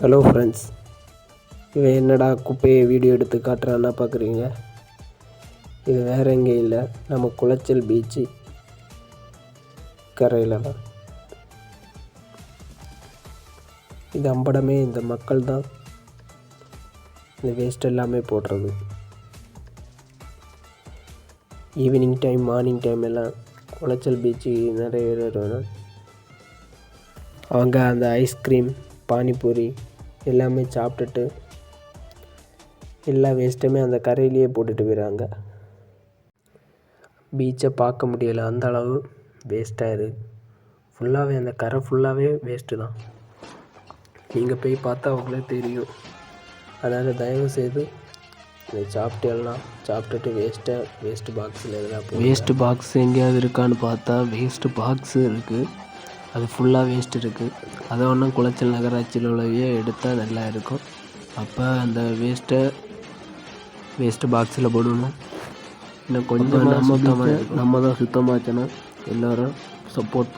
Hello friends இவன் என்னடா குப்பையை வீடியோ எடுத்து காட்டுறான்னா பார்க்குறீங்க? இது வேற எங்கே இல்லை. நம்ம குளச்சல் பீச்சு கரையில் தான். இது அம்படமே இந்த மக்கள் தான். இந்த வேஸ்ட் எல்லாமே போடுறது. ஈவினிங் டைம் மார்னிங் டைம் எல்லாம் குளச்சல் பீச்சு நிறைய பேர் வருவாங்க. அவங்க அந்த ஐஸ்கிரீம் பானிபூரி எல்லாமே சாப்பிட்டுட்டு எல்லா வேஸ்ட்டுமே அந்த கரையிலேயே போட்டுட்டு போயிடுறாங்க. பீச்சை பார்க்க முடியலை. அந்த அளவு வேஸ்ட்டாக இருக்குது ஃபுல்லாகவே அந்த கரை ஃபுல்லாகவே வேஸ்ட்டு தான். நீங்கள் போய் பார்த்தா அவங்களே தெரியும். அதனால் தயவு செய்து இதை சாப்பிட்டு எல்லாம் சாப்பிட்டுட்டு வேஸ்ட்டை வேஸ்ட்டு பாக்ஸில் எல்லாம் வேஸ்ட்டு பாக்ஸ் எங்கேயாவது இருக்கான்னு பார்த்தா வேஸ்ட்டு பாக்ஸு இருக்குது அது ஃபுல்லாக வேஸ்ட் இருக்குது அதை ஒன்றும் குளச்சல் நகராட்சியில் உள்ளவையே எடுத்தால் நல்லா இருக்கும். அப்போ அந்த வேஸ்ட்டை வேஸ்ட்டு பாக்ஸில் போடணும். இன்னும் கொஞ்சம் நம்ம நம்ம தான் சுத்தமாக்கணும். எல்லோரும் சப்போர்ட் பண்ண